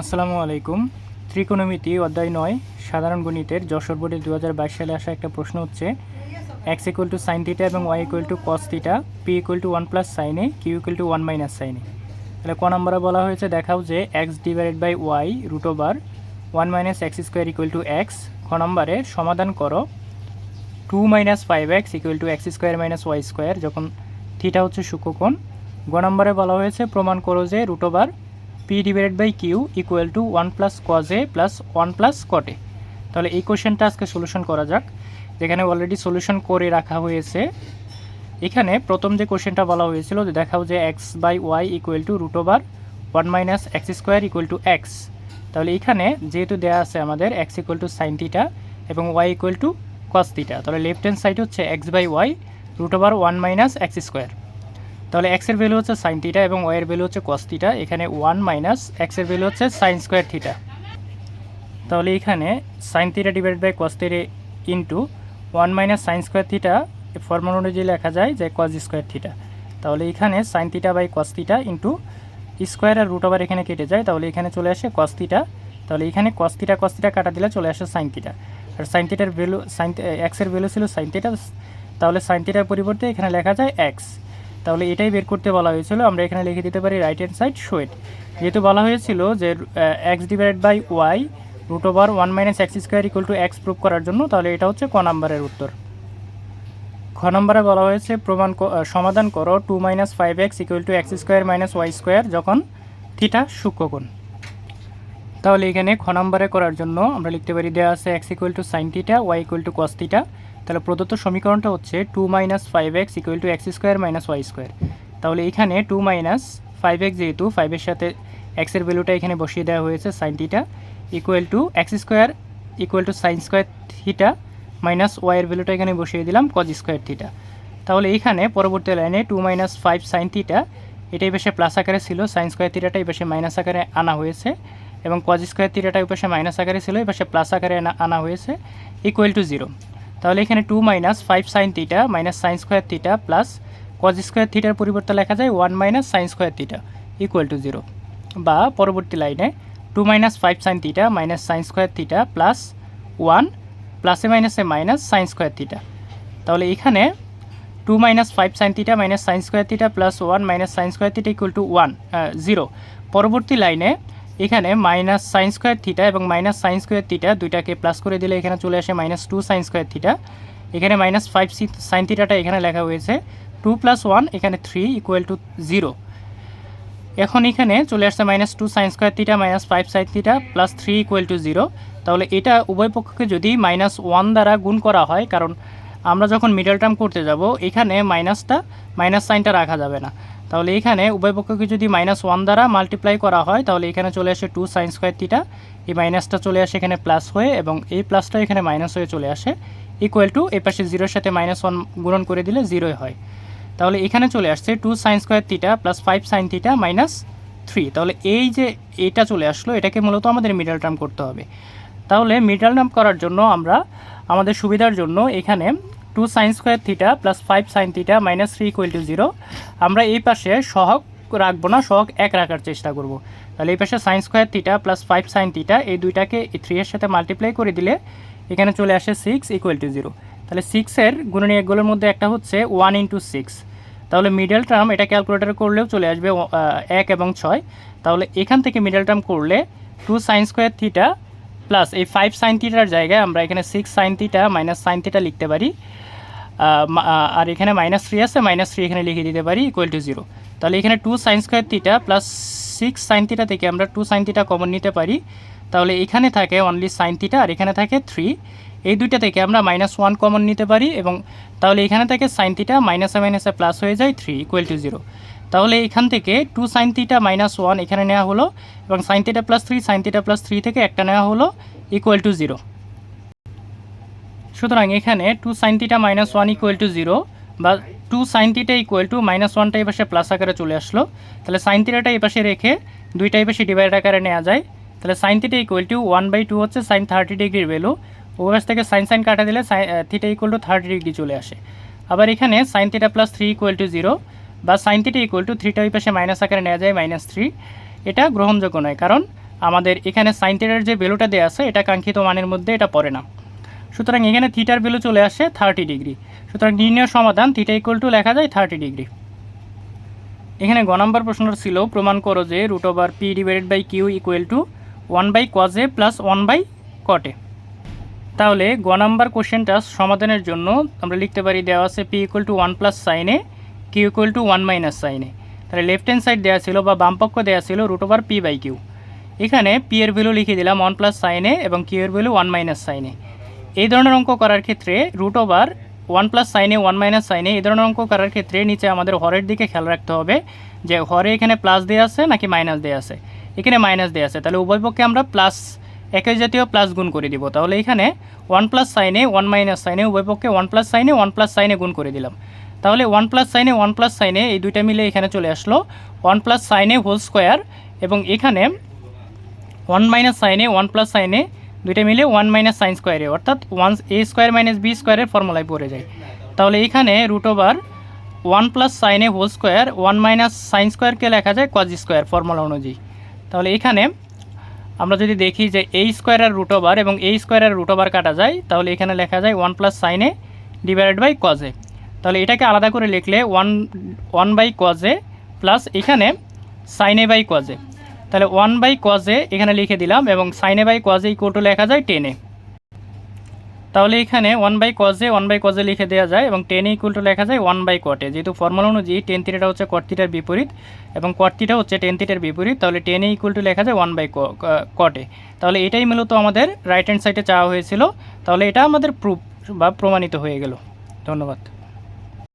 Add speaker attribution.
Speaker 1: আসসালামু আলাইকুম। ত্রিকোণমিতি অধ্যায় নয়, সাধারণ গণিতের যশোর বোর্ডে দু হাজার বাইশ সালে আসা একটা প্রশ্ন হচ্ছে x equal to sine theta এবং y equal to cos theta p equal to one plus sine A q equal to one minus sine A তাহলে ক নম্বরে বলা হয়েছে, দেখাও যে x divided by y root over one minus x square equal to x খ নম্বরে সমাধান করো two minus five x equal to x square minus y square যখন থিটা হচ্ছে সূক্ষ্মকোণ। গ নম্বরে বলা হয়েছে, প্রমাণ করো যে root over p divided by q equal to one plus cos A plus one plus cot A তাহলে এই কোশ্চেনটা আজকে সলিউশন করা যাক। যেখানে অলরেডি সলিউশন করে রাখা হয়েছে। এখানে প্রথম যে কোশ্চেনটা বলা হয়েছিল, যে দেখাও যে x by y equal to root over one minus x square equal to x তাহলে এখানে যেহেতু দেওয়া আছে আমাদের x equal to sine theta এবং y equal to cos theta তাহলে লেফট হ্যান্ড সাইড হচ্ছে x by y root over one minus x square তাহলে এক্সের ভ্যালু হচ্ছে সাইন থিটা এবং ওয়াইয়ের ভ্যালু হচ্ছে কস থিটা এখানে ওয়ান মাইনাস এক্সের ভ্যালু হচ্ছে সাইন স্কোয়ার থিটা তাহলে এখানে sine theta divide by cos theta into one minus sine square theta formula অনুযায়ী লেখা যায় যে কজ স্কোয়ার থিটা তাহলে এখানে sine theta by cos theta into square R root over এখানে কেটে যায়, তাহলে এখানে চলে আসে কস থিটা তাহলে এখানে কস থিটা কস থিটা কাটা দিলে চলে আসে সাইন থিটা আর সাইন থিটার ভ্যালু সাইন এক্সের ভ্যালু ছিল সাইন থিটা তাহলে সাইন থিটার পরিবর্তে এখানে লেখা যায় এক্স তাহলে এটাই বের করতে বলা হয়েছিল। আমরা এখানে লিখে দিতে পারি রাইট হ্যান্ড সাইড শোয়েট যেহেতু বলা হয়েছিল যে x divided by y root over one minus x square equal to x prove করার জন্য, তাহলে এটা হচ্ছে ক নাম্বারের উত্তর। খ নম্বরে বলা হয়েছে, প্রমাণ সমাধান করো two minus five x equal to x square minus y square যখন থিটা সূক্ষ্মকোণ। তাহলে এখানে খ নম্বরে করার জন্য আমরা লিখতে পারি দেওয়া আছে x equal to sine theta y equal to cos theta তাহলে প্রদত্ত সমীকরণটা হচ্ছে two minus five x equal to x square minus y square তাহলে এখানে টু মাইনাস ফাইভ এক্স যেহেতু ফাইভের সাথে এক্সের ভ্যালুটা এখানে বসিয়ে দেওয়া হয়েছে sine theta equal to x square equal to sine square theta minus ওয়াইয়ের ভ্যালুটা এখানে বসিয়ে দিলাম কজ স্কোয়ার থিটা তাহলে এইখানে পরবর্তী লাইনে two minus five sine theta এটাই পাশে প্লাস আকারে ছিল সাইন স্কোয়ার থিটাটা এই পাশে মাইনাস আকারে আনা হয়েছে এবং কজ স্কোয়ার থিটাটা এই পাশে মাইনাস আকারে ছিল, এই পাশে প্লাস আকারে আনা হয়েছে ইকুয়াল টু জিরো তাহলে এখানে two minus five sine theta minus sine square theta plus cos square থিটার পরিবর্তে লেখা যায় one minus sine square theta equal to zero বা পরবর্তী লাইনে two minus five sine theta minus sine square theta plus one প্লাসে মাইনাসে minus sine square theta তাহলে এখানে two minus five sine theta minus sine square theta plus one minus sine square theta equal to one zero পরবর্তী লাইনে এখানে minus sine square theta এবং minus sine square theta দুইটাকে plus করে দিলে এখানে চলে আসে minus two sine square theta এখানে মাইনাস ফাইভ সি সাইন থিটাটা এখানে লেখা হয়েছে। টু প্লাস ওয়ান এখানে থ্রি ইকুয়াল টু জিরো এখন এখানে চলে আসছে minus two sine square theta minus five sine theta plus three equal to zero তাহলে এটা উভয় পক্ষকে যদি মাইনাস ওয়ান দ্বারা গুণ করা হয়, কারণ আমরা যখন মিডল টার্ম করতে যাব, এখানে মাইনাসটা মাইনাস সাইনটা রাখা যাবে না। তাহলে এখানে উভয় পক্ষকে যদি মাইনাস ওয়ান দ্বারা মাল্টিপ্লাই করা হয়, তাহলে এখানে চলে আসে টু সাইন স্কোয়ার থিটা এই মাইনাসটা চলে আসে এখানে প্লাস হয়ে এবং এই প্লাসটা এখানে মাইনাস হয়ে চলে আসে। ইকুয়াল টু এই পাশে জিরোর সাথে মাইনাস ওয়ান গুণন করে দিলে জিরোই হয়। তাহলে এখানে চলে আসছে two sine square theta plus five sine theta minus three তাহলে এই যে এটা চলে আসলো, এটাকে মূলত আমাদের মিডল টার্ম করতে হবে। তাহলে মিডল টার্ম করার জন্য আমরা, আমাদের সুবিধার জন্য এখানে two sine square theta plus five sine theta minus three equal to zero আমরা এই পাশে সহগ রাখব না, সহগ এক রাখার চেষ্টা করব। তাহলে এই পাশে sine square theta plus five sine theta এই দুইটাকে এই থ্রি সাথে মাল্টিপ্লাই করে দিলে এখানে চলে আসে সিক্স ইকুয়াল টু জিরো তাহলে সিক্সের গুণনী একগুলোর মধ্যে একটা হচ্ছে ওয়ান ইন্টু সিক্স তাহলে মিডল টার্ম এটা ক্যালকুলেটর করলেও চলে আসবে এক এবং ছয়। তাহলে এখান থেকে মিডল টার্ম করলে two sine square theta plus এই ফাইভ সাইন থিটার জায়গায় আমরা এখানে six sine theta minus sine theta লিখতে পারি। আর এখানে মাইনাস থ্রি আছে মাইনাস থ্রি এখানে লিখে দিতে পারি ইকুয়াল টু জিরো তাহলে এখানে two sine square theta plus six sine theta থেকে আমরা টু সাইন থিটা কমন নিতে পারি। তাহলে এখানে থাকে অনলি সাইন থিটা আর এখানে থাকে থ্রি এই দুইটা থেকে আমরা মাইনাস ওয়ান কমন নিতে পারি এবং তাহলে এখানে থেকে সাইন থিটা মাইনাসে মাইনাসে প্লাস হয়ে যায় থ্রি ইকুয়াল টু জিরো তাহলে এখান থেকে two sine theta minus one এখানে নেওয়া হলো এবং sine theta plus three sine theta plus three থেকে একটা নেওয়া হলো ইকুয়াল টু জিরো সুতরাং এখানে two sine theta minus one equal to zero বা two sine theta equal to minus ওয়ানটা এই পাশে প্লাস আকারে চলে আসলো। তাহলে সাইন থিটাটা এই পাশে রেখে দুইটা এই পাশে ডিভাইড আকারে নেওয়া যায়। তাহলে sine theta equal to one by two হচ্ছে সাইন থার্টি ডিগ্রির ভ্যালু ওভার থেকে সাইন সাইন কাটা দিলে theta equal to thirty degree চলে আসে। আবার এখানে sine theta plus three equal to zero বা সাইন থিটা ইকুয়াল টু থ্রিটা ওই পাশে মাইনাস আকারে নেওয়া যায় মাইনাস থ্রি এটা গ্রহণযোগ্য নয়, কারণ আমাদের এখানে সাইন থিটার যে ভ্যালুটা দেওয়া আছে, এটা কাঙ্ক্ষিত মানের মধ্যে এটা পড়ে না। সুতরাং এখানে থিটার ভ্যালু চলে আসে থার্টি ডিগ্রি। সুতরাং নির্ণয় সমাধান থিটা ইকুয়াল টু লেখা যায় থার্টি ডিগ্রি। এখানে গ নম্বর প্রশ্নটা ছিল, প্রমাণ করো যে root over p divided by q equal to one by cos A plus one by cot A তাহলে গ নাম্বার কোশ্চেনটা সমাধানের জন্য আমরা লিখতে পারি, দেওয়া আছে p equal to one plus sine A q equal to one minus sine A তাহলে লেফট হ্যান্ড সাইড দেওয়া ছিল বা বাম পক্ষ দেওয়া ছিল root over p by q এখানে পি এর ভ্যালু লিখে দিলাম ওয়ান প্লাস সাইনে এবং কিউ এর ভ্যালু ওয়ান মাইনাস সাইনে এই ধরনের অঙ্ক করার ক্ষেত্রে root over one plus sine A one minus sine A এই ধরনের অঙ্ক করার ক্ষেত্রে নিচে আমাদের হরের দিকে খেয়াল রাখতে হবে যে হরে এখানে প্লাস দেওয়া আছে নাকি মাইনাস দেওয়া আছে? এখানে মাইনাস দেওয়া আছে। তাহলে উভয় পক্ষে আমরা প্লাস একই জাতীয় প্লাস গুণ করে দিব। তাহলে এখানে one plus sine A one minus sine A উভয় পক্ষে one plus sine A one plus sine A গুণ করে দিলাম। তাহলে one plus sine A one plus sine A এই দুইটা মিলে এখানে চলে আসলো one plus sine A whole square এবং এখানে one minus sine A one plus sine A দুইটা মিলে ওয়ান মাইনাস সাইন স্কোয়ারে অর্থাৎ one A square minus B স্কোয়ারের ফর্মুলায় পড়ে যায়। তাহলে এখানে root over one plus sine A whole square one minus sine স্কোয়ারকে লেখা যায় কজ স্কোয়ার ফর্মুলা অনুযায়ী। তাহলে এখানে আমরা যদি দেখি যে এই স্কোয়ারের রুট ওভার এবং এই স্কোয়ারের রুট ওভার কাটা যায়, তাহলে এখানে লেখা যায় one plus sine A divided by cos A তাহলে এটাকে আলাদা করে লিখলে one one by cos A plus এখানে সাইনে বাই কজে তাহলে ওয়ান বাই কজে এখানে লিখে দিলাম এবং সাইনে বাই কজে ইকুয়াল টু লেখা যায় টেনে তাহলে এখানে one by cos A one by cos A লিখে দেওয়া যায় এবং টেনে ইকুয়াল টু লেখা যায় ওয়ান বাই কটে যেহেতু ফর্মুলা অনুযায়ী টেন থিটাটা হচ্ছে কট থিটার বিপরীত এবং কট থিটা হচ্ছে টেন থিটার বিপরীত, তাহলে টেনে ইকুয়াল টু লেখা যায় ওয়ান বাই কটে তাহলে এটাই মূলত আমাদের রাইট হ্যান্ড সাইডে চাওয়া হয়েছিল। তাহলে এটা আমাদের প্রুফ বা প্রমাণিত হয়ে গেল। ধন্যবাদ।